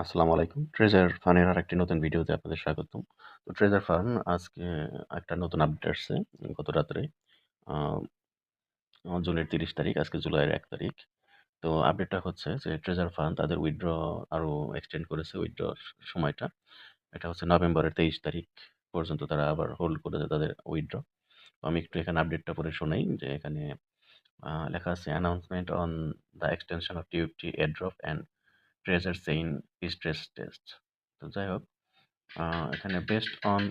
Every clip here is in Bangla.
আসসালামু আলাইকুম। ট্রেজার ফানের আরেকটি নতুন ভিডিওতে আপনাদের স্বাগতম। তো ট্রেজার ফান আজকে একটা নতুন আপডেট আসছে গত রাত্রে। জুনের ৩০ তারিখ, আজকে জুলাইয়ের এক তারিখ। তো আপডেটটা হচ্ছে যে ট্রেজার ফান্ড তাদের উইথড্র আরও এক্সটেন্ড করেছে উইথড্র সময়টা। এটা হচ্ছে নভেম্বরের ২৩ তারিখ পর্যন্ত তারা আবার হোল্ড করেছে তাদের উইথড্র। আমি একটু এখানে আপডেটটা পড়ে শোনাই যে এখানে লেখা আছে announcement on the extension of টিউটি airdrop and treasure chain stress test. তো যাই হোক uh, এখানে based on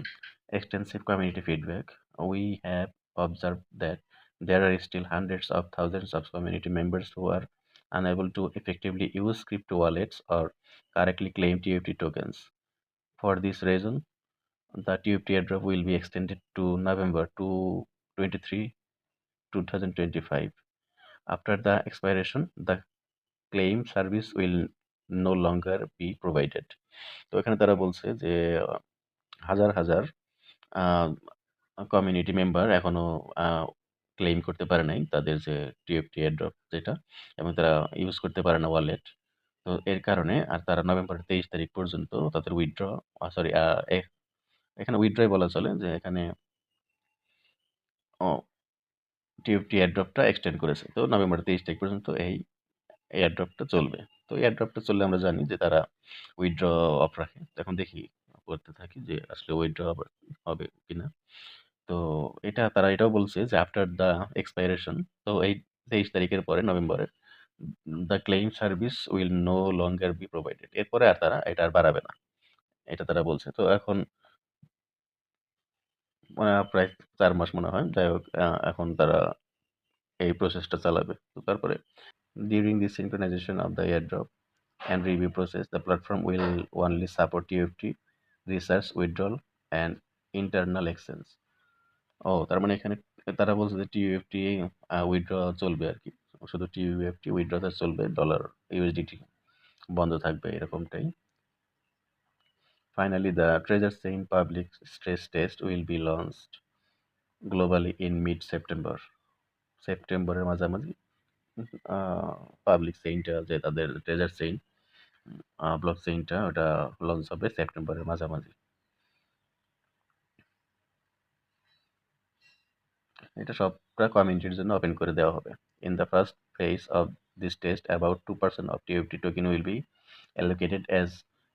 extensive community feedback, we have observed that there are still hundreds of thousands of community members who are unable to effectively use crypto wallets or correctly claim TFT tokens. For this reason, the TFT airdrop will be extended to November to 23, 2025. After the expiration, the claim service will no longer be provided. তো এখানে তারা বলছে যে, হাজার হাজার কমিউনিটি মেম্বার এখনও ক্লেম করতে পারে নাই তাদের যে টিএফটি এয়ারড্রপ যেটা, এবং তারা ইউজ করতে পারে না ওয়ালেট তো এর কারণে আর তারা নভেম্বরের তেইশ তারিখ পর্যন্ত তাদের উইথড্র সরি এখানে উইথড্রই বলা চলে যে এখানে, ও টিএফটি এয়ারড্রপটা এক্সটেন্ড করেছে। তো নভেম্বর তেইশ তারিখ পর্যন্ত এই এয়ারড্রপটা চলবে। তো এয়ারড্রপটা চললে আমরা জানি যে তারা উইথড্র অফ রাখে। তখন দেখি করতে থাকি যে আসলে উইথড্র হবে কিনা। তো এটা তারা এটাও বলছে যে আফটার দ্য এক্সপাইরেশন তো এই তেইশ তারিখের পরে নভেম্বরে the claim service will no longer be provided এরপরে আর তারা এটা আর বাড়াবে না এটা তারা বলছে। তো এখন আহ, প্রায় চার মাস মনে হয় যাই হোক এখন তারা এই প্রসেসটা চালাবে। তো তারপরে during the synchronization of the airdrop and review process the platform will only support TFT research withdrawal and internal exchange ও, তার মানে এখানে তারা বলছে যে টিইউএফটি উইথড্র চলবে আর কি। শুধু টিইউএফটি উইথড্রটা চলবে ডলার ইউএসডিটি বন্ধ থাকবে, এরকমটাই। Finally the treasure chain public stress test will be launched globally in mid September সেপ্টেম্বরের মাঝামাঝি। পাবলিক সেইনটা যে তাদের ট্রেজার সেইন ব্লক সেইনটা ওটা লঞ্চ হবে সেপ্টেম্বরের মাঝামাঝি। এটা সবটা কমিউনিটির জন্য ওপেন করে দেওয়া হবে। In the first phase of this test about two percent of TFT token will be allocated as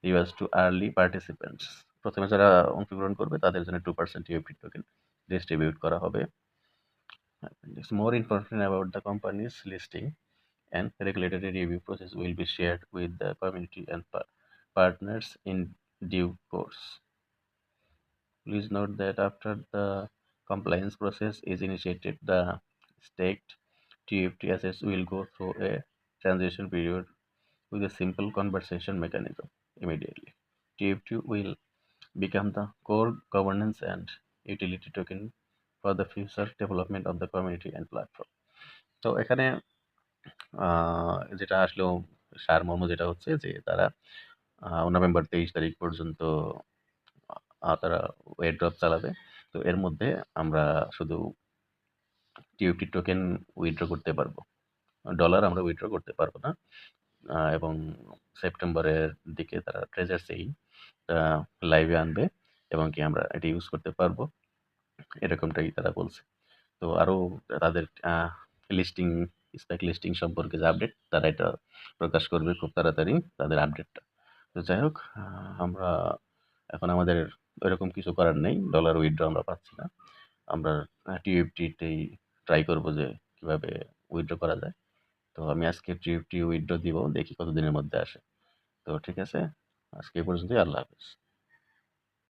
rewards to early participants প্রথমে যারা অংশগ্রহণ করবে, তাদের জন্য two percent TFT token distribute করা হবে। There's more information about the company's listing and regulatory review process will be shared with the community and partners in due course. Please note that after the compliance process is initiated, the staked TFT assets will go through a transition period with a simple conversation mechanism immediately. TFT will become the core governance and utility token for the future development of the community and platform তো এখানে যেটা আসলেও সারমর্ম যেটা হচ্ছে যে তারা নভেম্বর তেইশ তারিখ পর্যন্ত তারা ড্রপ চালাবে। তো এর মধ্যে আমরা শুধু টিউটি টোকেন উইথড্র করতে পারব। ডলার আমরা উইথড্র করতে পারব না। এবং সেপ্টেম্বরের দিকে তারা ট্রেজার সেই লাইভে আনবে এবং কি আমরা এটা ইউজ করতে পারব। এরকমটাই তারা বলছে। তো আরও তাদের লিস্টিং স্পেক লিস্টিং সম্পর্কে যে আপডেট তারা এটা প্রকাশ করবে খুব তাড়াতাড়ি তাদের আপডেটটা তো যাই হোক আমরা এখন আমাদের এরকম কিছু করার নেই ডলার উইথড্র আমরা পাচ্ছি না। আমরা টিএফটিতেই ট্রাই করব যে কীভাবে উইথড্র করা যায়। তো আমি আজকে টিএফটি উইথড্র দিব, দেখি কতদিনের মধ্যে আসে। তো ঠিক আছে, আজকে এই পর্যন্তই, আল্লাহ হাফেজ।